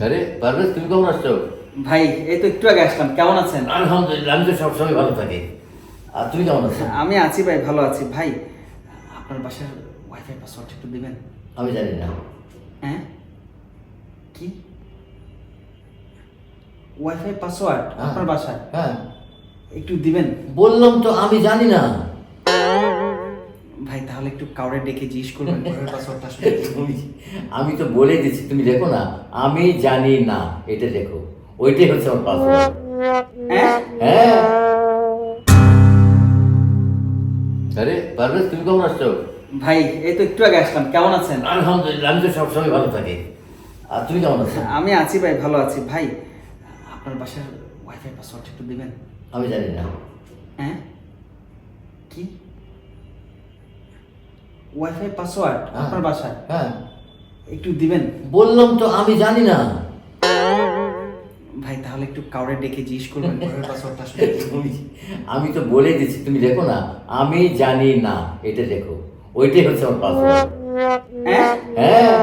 পারভেজ তুমি কেমন আসছো ভাই এই তো একটু আগে আসলাম। কেমন আছেন? আলহামদুলিল্লাহ আমি তো সবসময় ভালো থাকি। আর তুমি কেমন আছো? আমি আছি ভাই ভালো আছি। ভাই আপনার বাসার ওয়াইফাই পাসওয়ার্ড একটু দিবেন? আমি জানি না। হ্যাঁ? কি? ওয়াইফাই পাসওয়ার্ড হ্যাঁ। আপনার বাসায় হ্যাঁ। একটু দিবেন? বললাম তো আমি জানি না। একটু কাউরে ডেকে জিজ্ঞেস করবেন আমি তো বলে দিচ্ছি তুমি দেখো না। আমি জানি না এটা দেখো ওইটাই হচ্ছে আমার পাসওয়ার্ড হ্যাঁ? হ্যাঁ। আরে পারভেজ তুমি কেমন আসছো ভাই এই তো একটু আগে আসলাম কেমন আছেন? আলহামদুলিল্লাহ আমি তো সবসময় ভালো থাকি। আর তুমি কেমন আছো? আমি আছি ভাই ভালো আছি। ভাই আপনার বাসার ওয়াইফাই পাসওয়ার্ড একটু দিবেন? আমি জানি না। হ্যাঁ? কি? ওয়াইফাই পাসওয়ার্ড হ্যাঁ। আপনার বাসায়? হ্যাঁ। একটু দিবেন? বললাম তো আমি জানি না। ভাই তাহলে একটু কাউরে ডেকে জিজ্ঞেস করবেন ওয়াইফাই পাসওয়ার্ডটা আসলে কি? তুমি- আমি তো বলে দিয়েছি তুমি দেখো না আমি জানি না এটা দেখো। ওইটাই হচ্ছে আমার পাসওয়ার্ড হ্যাঁ? হ্যাঁ।